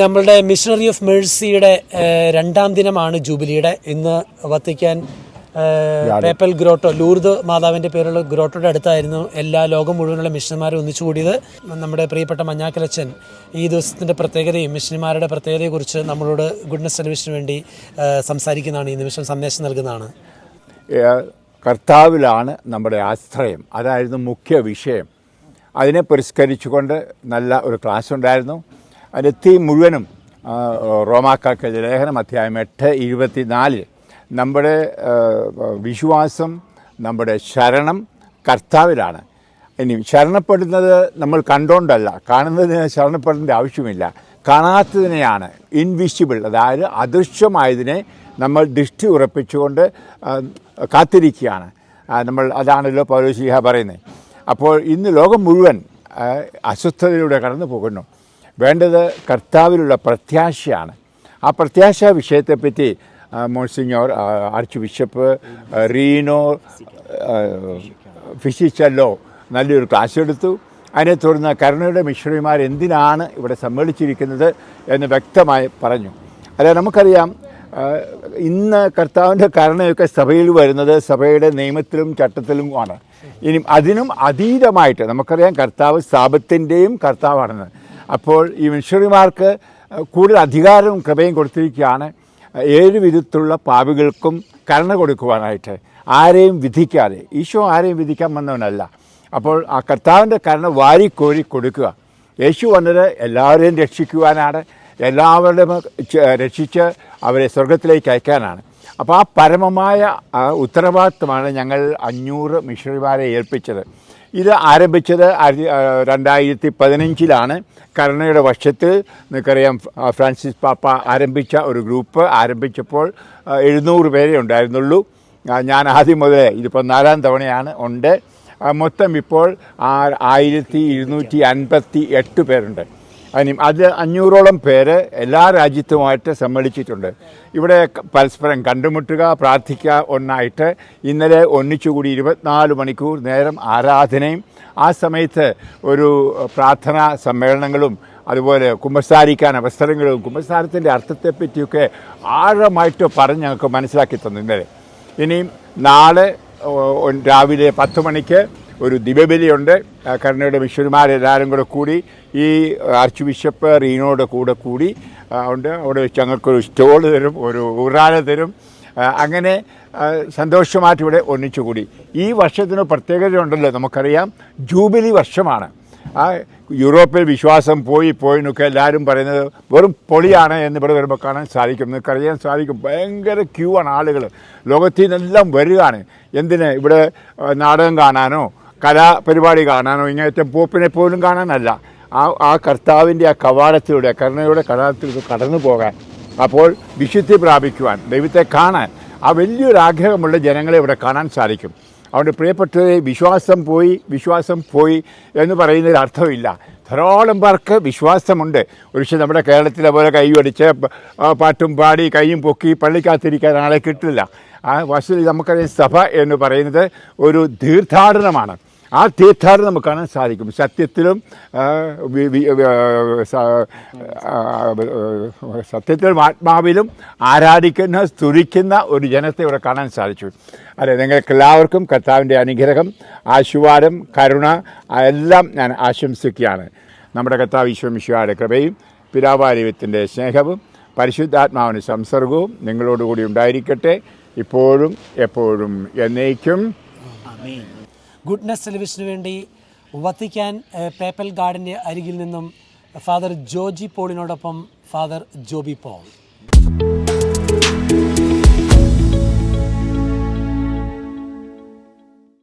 നമ്മളുടെ missionary of മേഴ്സിയുടെ രണ്ടാം ദിനമാണ് ജൂബിലിയുടെ. ഇന്ന് വത്തിക്കാൻ പേപ്പൽ ഗ്രോട്ടോ ലൂർദ് മാതാവിന്റെ പേരുള്ള ഗ്രോട്ടോയുടെ അടുത്തായിരുന്നു എല്ലാ ലോകം മുഴുവനുള്ള മിഷണന്മാരും ഒന്നിച്ചുകൂടിയത് നമ്മുടെ പ്രിയപ്പെട്ട മഞ്ഞാക്കലച്ചൻ ഈ ദിവസത്തിന്റെ പ്രത്യേകതയും മിഷണന്മാരുടെ പ്രത്യേകതയെക്കുറിച്ച് നമ്മളോട് ഗുഡ്നസ് ടെലിവിഷന് വേണ്ടി സംസാരിക്കുന്നതാണ് ഈ നിമിഷം സന്ദേശം നൽകുന്നതാണ്. കർത്താവിലാണ് നമ്മുടെ ആശ്രയം. അതായിരുന്നു മുഖ്യ വിഷയം. അതിനെ പുരസ്കരിച്ചുകൊണ്ട് നല്ല ഒരു ക്ലാസ് ഉണ്ടായിരുന്നു അതിന്റെ തീം മുഴുവനും ആ, ലേഖനം അധ്യായം എട്ട് ഇരുപത്തി നാലിൽ നമ്മുടെ വിശ്വാസം നമ്മുടെ ശരണം കർത്താവിലാണ്. ഇനി ശരണപ്പെടുന്നത് നമ്മൾ കണ്ടോണ്ടല്ല കാണുന്നതിന് ശരണപ്പെടേണ്ട ആവശ്യമില്ല. കാണാത്തതിനെയാണ് ഇൻവിസിബിൾ അതായത് അദൃശ്യമായതിനെ നമ്മൾ ദൃഷ്ടി ഉറപ്പിച്ചുകൊണ്ട് കാത്തിരിക്കുകയാണ്. നമ്മൾ അതാണല്ലോ പൗലോശിഹ പറയുന്നത്. അപ്പോൾ ഇന്ന് ലോകം മുഴുവൻ അസ്വസ്ഥതയിലൂടെ കടന്നു പോകുന്നു വേണ്ടത് കർത്താവിലുള്ള പ്രത്യാശയാണ്. ആ പ്രത്യാശ വിഷയത്തെപ്പറ്റി monsignor archbishop Rino Fisichella നല്ലൊരു ക്ലാസ് എടുത്തു. അതിനെ തുടർന്ന് കരുണയുടെ മിഷണറിമാർ എന്തിനാണ് ഇവിടെ സമ്മേളിച്ചിരിക്കുന്നത് എന്ന് വ്യക്തമായി പറഞ്ഞു. അല്ല നമുക്കറിയാം ഇന്ന് കർത്താവിന്റെ കരുണയൊക്കെ സഭയിൽ വരുന്നത് സഭയുടെ നിയമത്തിലും ചട്ടത്തിലും ആണ്. ഇനി അതിനും അതീതമായിട്ട് നമുക്കറിയാം കർത്താവ് സ്ഥാപത്തിന്റെയും കർത്താവാണെന്ന്. അപ്പോൾ ഈ മിഷണറിമാർക്ക് കൂടുതൽ അധികാരവും കൃപയും കൊടുത്തിരിക്കുകയാണ്. ഏഴ് വിധത്തിലുള്ള പാപികൾക്കും കരുണ കൊടുക്കുവാനായിട്ട്. ആരെയും വിധിക്കാതെ. ഈശോ ആരെയും വിധിക്കാൻ വന്നവനല്ല. അപ്പോൾ ആ കർത്താവിന്റെ കരുണ വാരിക്കോരി കൊടുക്കുക. യേശു വന്നത് എല്ലാവരെയും രക്ഷിക്കുവാനാണ്. എല്ലാവരുടെയും ച- രക്ഷിച്ച് അവരെ സ്വർഗത്തിലേക്ക് അയക്കാനാണ്. അപ്പോൾ ആ പരമമായ ഉത്തരവാദിത്വമാണ് ഞങ്ങൾ അഞ്ഞൂറ് മിഷണറിമാരെ ഏൽപ്പിച്ചത്. ഇത് ആരംഭിച്ചത് രണ്ടായിരത്തി പതിനഞ്ചിലാണ് കരുണയുടെ വശത്ത് നിങ്ങൾക്കറിയാം ഫ്രാൻസിസ് പാപ്പ ആരംഭിച്ച ഒരു ഗ്രൂപ്പ് ആരംഭിച്ചപ്പോൾ എഴുന്നൂറ് പേരെ ഉണ്ടായിരുന്നുള്ളൂ. ഞാൻ ആദ്യം മുതലേ ഇതിപ്പോൾ നാലാം തവണയാണ് ഉണ്ട്. മൊത്തം ഇപ്പോൾ ആയിരത്തി ഇരുന്നൂറ്റി അൻപത്തി എട്ട് പേരുണ്ട്. അതിന് അത് അഞ്ഞൂറോളം പേര് എല്ലാ രാജ്യത്തുമായിട്ട് സമ്മേളിച്ചിട്ടുണ്ട് ഇവിടെ പരസ്പരം കണ്ടുമുട്ടുക പ്രാർത്ഥിക്കുക ഒന്നായിട്ട് ഇന്നലെ ഒന്നിച്ചുകൂടി ഇരുപത്തിനാല് മണിക്കൂർ നേരം ആരാധനയും ആ സമയത്ത് ഒരു പ്രാർത്ഥനാ സമ്മേളനങ്ങളും അതുപോലെ കുമ്പസാരിക്കാൻ അവസരങ്ങളും കുമ്പസാരത്തിന്റെ അർത്ഥത്തെപ്പറ്റിയൊക്കെ ആഴമായിട്ട് പറഞ്ഞ് ഞങ്ങൾക്ക് മനസ്സിലാക്കി തന്നു ഇന്നലെ. ഇനിയും നാളെ രാവിലെ പത്ത് മണിക്ക് ഒരു ദിവ്യബലിയുണ്ട്. ആ, കരുണയുടെ മിഷന്മാരെല്ലാവരും കൂടെ കൂടി ഈ ആർച്ച് ബിഷപ്പ് റീനോയുടെ കൂടെ കൂടി ഉണ്ട്. അവിടെ വെച്ച് ഞങ്ങൾക്കൊരു സ്റ്റോൾ തരും ഒരു ഊറാല തരും. അങ്ങനെ സന്തോഷമായിട്ട് ഇവിടെ ഒന്നിച്ചുകൂടി ഈ വർഷത്തിന് പ്രത്യേകത ഉണ്ടല്ലോ നമുക്കറിയാം. ജൂബിലി വർഷമാണ്. ആ യൂറോപ്പിൽ വിശ്വാസം പോയി പോയി എന്നൊക്കെ എല്ലാവരും പറയുന്നത് വെറും പൊളിയാണ് എന്ന് ഇവിടെ വരുമ്പോൾ കാണാൻ സാധിക്കും. നിങ്ങൾക്ക് അറിയാൻ സാധിക്കും. ഭയങ്കര ക്യൂ ആണ് ആളുകൾ ലോകത്തിൽ നിന്നെല്ലാം വരികയാണ്. എന്തിന്? ഇവിടെ നാടകം കാണാനോ കലാപരിപാടി കാണാനോ ഇങ്ങനത്തെ പോപ്പിനെ പോലും കാണാനല്ല. ആ ആ കർത്താവിന്റെ ആ കവാടത്തിലൂടെ കരുണയുടെ കവാടത്തിലൂടെ കടന്നു പോകാൻ അപ്പോൾ വിശുദ്ധി പ്രാപിക്കുവാൻ ദൈവത്തെ കാണാൻ ആ വലിയൊരു ആഗ്രഹമുള്ള ജനങ്ങളെ ഇവിടെ കാണാൻ സാധിക്കും. അവരുടെ പ്രിയപ്പെട്ടവരെ വിശ്വാസം പോയി വിശ്വാസം പോയി എന്ന് പറയുന്നതിൽ അർത്ഥമില്ല. ധാരാളം പേർക്ക് വിശ്വാസമുണ്ട്. പക്ഷേ നമ്മുടെ കേരളത്തിലെ പോലെ കൈയടിച്ച് പാട്ടും പാടി കൈയും പൊക്കി പള്ളിക്കകത്തിരിക്കാൻ ആളെ കിട്ടില്ല. ആ വസ്തു നമുക്കറിയാം സഭ എന്ന് പറയുന്നത് ഒരു തീർത്ഥാടനമാണ്. ആ തീർത്ഥാടനം നമുക്ക് കാണാൻ സാധിക്കും. സത്യത്തിലും സത്യത്തിലും ആത്മാവിലും ആരാധിക്കുന്ന സ്തുതിക്കുന്ന ഒരു ജനത്തെ ഇവിടെ കാണാൻ സാധിച്ചു. അതെ നിങ്ങൾക്ക് എല്ലാവർക്കും കർത്താവിന്റെ അനുഗ്രഹം ആശീർവാദം കരുണ എല്ലാം ഞാൻ ആശംസിക്കുകയാണ്. നമ്മുടെ കർത്താവ് ഈശ്വമിശുവാരുടെ കൃപയും പിതാവാരിവത്തിന്റെ സ്നേഹവും പരിശുദ്ധാത്മാവിന് സംസർഗവും നിങ്ങളോടുകൂടി ഉണ്ടായിരിക്കട്ടെ. ഇപ്പോഴും എപ്പോഴും എന്നേക്കും. ഗുഡ്നസ് ടെലിവിഷന് വേണ്ടി വത്തിക്കാൻ പേപ്പൽ ഗാർഡിന്റെ അരികിൽ നിന്നും ഫാദർ ജോജി പോളിനോടൊപ്പം ഫാദർ ജോബി പോൾ.